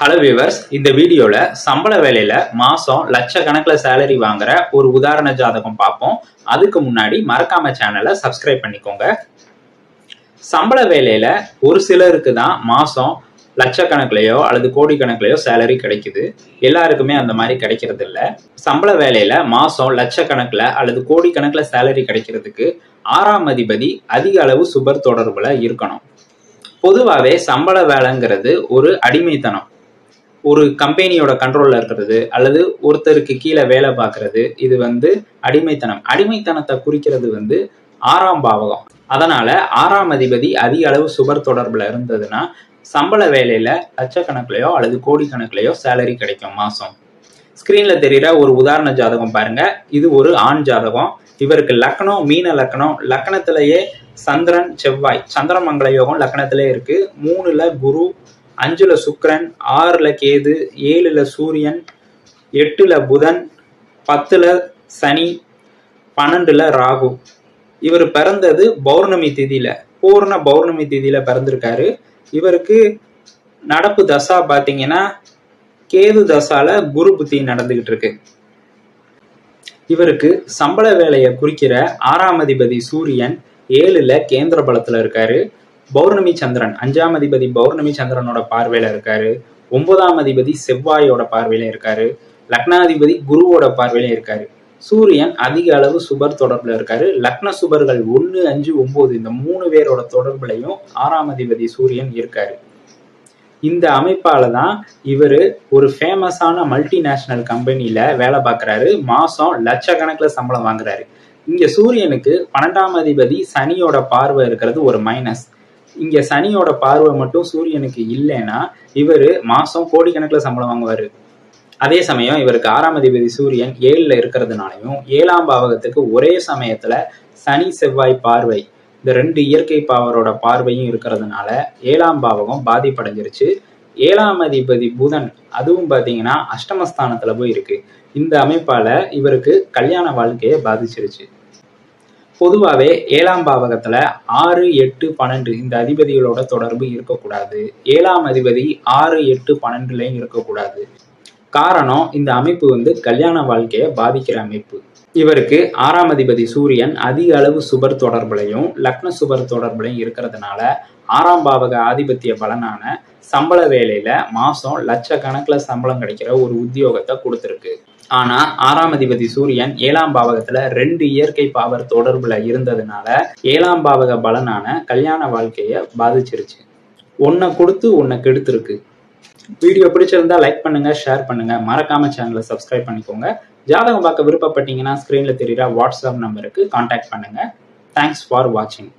Hello viewers இந்த வீடியோல சம்பள வேலையில மாசம் லட்சக்கணக்கில் சேலரி வாங்குற ஒரு உதாரண ஜாதகம் பார்ப்போம். அதுக்கு முன்னாடி மறக்காம சேனலை சப்ஸ்கிரைப் பண்ணிக்கோங்க. சம்பள வேலையில ஒரு சிலருக்கு தான் மாசம் லட்சக்கணக்கிலையோ அல்லது கோடிக்கணக்கிலையோ சேலரி கிடைக்குது. எல்லாருக்குமே அந்த மாதிரி கிடைக்கிறது இல்லை. சம்பள வேலையில மாசம் லட்சக்கணக்கில் அல்லது கோடிக்கணக்கில் சேலரி கிடைக்கிறதுக்கு ஆறாம் அதிபதி அதிக அளவு சுபர் தொடர்புல இருக்கணும். பொதுவாகவே சம்பள வேலைங்கிறது ஒரு அடிமைத்தனம். ஒரு கம்பெனியோட கண்ட்ரோல்ல இருக்கிறது அல்லது ஒருத்தருக்கு கீழே வேலை பார்க்கறது இது வந்து அடிமைத்தனம். அடிமைத்தனத்தை குறிக்கிறது வந்து ஆறாம் பாவகம். அதனால ஆறாம் அதிபதி அதிக அளவு சுபர் தொடர்புல இருந்ததுன்னா சம்பள வேலையில லட்சக்கணக்கிலையோ அல்லது கோடிக்கணக்கிலையோ சேலரி கிடைக்கும் மாசம். ஸ்கிரீன்ல தெரியுற ஒரு உதாரண ஜாதகம் பாருங்க. இது ஒரு ஆண் ஜாதகம். இவருக்கு லக்னம் மீன லக்னம் லக்னத்திலேயே சந்திரன் செவ்வாய் சந்திரமங்கல யோகம் லக்னத்திலே இருக்கு. மூணுல குரு அஞ்சுல சுக்கரன் ஆறுல கேது ஏழுல சூரியன் எட்டுல புதன் பத்துல சனி பன்னெண்டுல ராகு. இவர் பிறந்தது பௌர்ணமி திதியில. பூர்ண பௌர்ணமி திதியில பிறந்திருக்காரு. இவருக்கு நடப்பு தசா பார்த்தீங்கன்னா கேது தசால குரு புத்தி நடந்துகிட்டு இருக்கு இவருக்கு சம்பள வேலையை குறிக்கிற ஆறாம் அதிபதி சூரியன் ஏழுல கேந்திர பலத்துல இருக்காரு. பௌர்ணமி சந்திரன். அஞ்சாம் அதிபதி பௌர்ணமி சந்திரனோட பார்வையில இருக்காரு. ஒன்பதாம் அதிபதி செவ்வாயோட பார்வையில இருக்காரு. லக்னாதிபதி குருவோட பார்வையில இருக்காரு. சூரியன் அதிக அளவு சுபர் தொடர்புல இருக்காரு. லக்ன சுபர்கள் ஒன்று அஞ்சு ஒன்பது இந்த மூணு பேரோட தொடர்புலையும் ஆறாம் அதிபதி சூரியன் இருக்காரு. இந்த அமைப்பால தான் இவர் ஒரு ஃபேமஸான மல்டிநேஷனல் கம்பெனியில வேலை பார்க்குறாரு. மாசம் லட்சக்கணக்கில் சம்பளம் வாங்குறாரு. இங்க சூரியனுக்கு பன்னெண்டாம் அதிபதி சனியோட பார்வை இருக்கிறது ஒரு மைனஸ் இங்க சனியோட பார்வை மட்டும் சூரியனுக்கு இல்லைன்னா இவர் மாசம் கோடிக்கணக்கில் சம்பளம் வாங்குவாரு. அதே சமயம் இவருக்கு ஆறாம் அதிபதி சூரியன் ஏழுல இருக்கிறதுனாலையும் ஏழாம் பாவகத்துக்கு ஒரே சமயத்துல சனி செவ்வாய் பார்வை இந்த ரெண்டு இயற்கை பாவரோட பார்வையும் இருக்கிறதுனால ஏழாம் பாவகம் பாதிப்படைஞ்சிருச்சு. ஏழாம் அதிபதி புதன் அதுவும் பாத்தீங்கன்னா அஷ்டமஸ்தானத்துல போய் இருக்கு இந்த அமைப்பால இவருக்கு கல்யாண வாழ்க்கையை பாதிச்சிருச்சு. பொதுவாகவே ஏழாம் பாவகத்தில் ஆறு எட்டு பன்னெண்டு இந்த அதிபதிகளோட தொடர்பு இருக்கக்கூடாது. ஏழாம் அதிபதி ஆறு எட்டு பன்னெண்டுலையும் இருக்கக்கூடாது. காரணம் இந்த அமைப்பு வந்து கல்யாண வாழ்க்கையை பாதிக்கிற அமைப்பு. இவருக்கு ஆறாம் அதிபதி சூரியன் அதிக அளவு சுபர் தொடர்புலையும் லக்ன சுபர் தொடர்புலையும் இருக்கிறதுனால ஆறாம் பாவக ஆதிபத்திய பலனான சம்பள வேலையில மாசம் லட்சக்கணக்கில் சம்பளம் கிடைக்கிற ஒரு உத்தியோகத்தை கொடுத்துருக்கு. ஆனா ஆறாம் அதிபதி சூரியன் ஏழாம் பாவகத்துல ரெண்டு இயற்கை பாவர் தொடர்புல இருந்ததுனால ஏழாம் பாவக பலனான கல்யாண வாழ்க்கைய பாதிச்சிருச்சு. ஒன்னை கொடுத்து ஒன்னை கெடுத்துருக்கு. வீடியோ பிடிச்சிருந்தா லைக் பண்ணுங்க ஷேர் பண்ணுங்க. மறக்காம சேனலை சப்ஸ்கிரைப் பண்ணிக்கோங்க. ஜாதகம் பார்க்க விருப்பப்பட்டீங்கன்னா ஸ்கிரீன்ல தெரியுற வாட்ஸ்அப் நம்பருக்கு கான்டாக்ட் பண்ணுங்க. தேங்க்ஸ் ஃபார் வாட்சிங்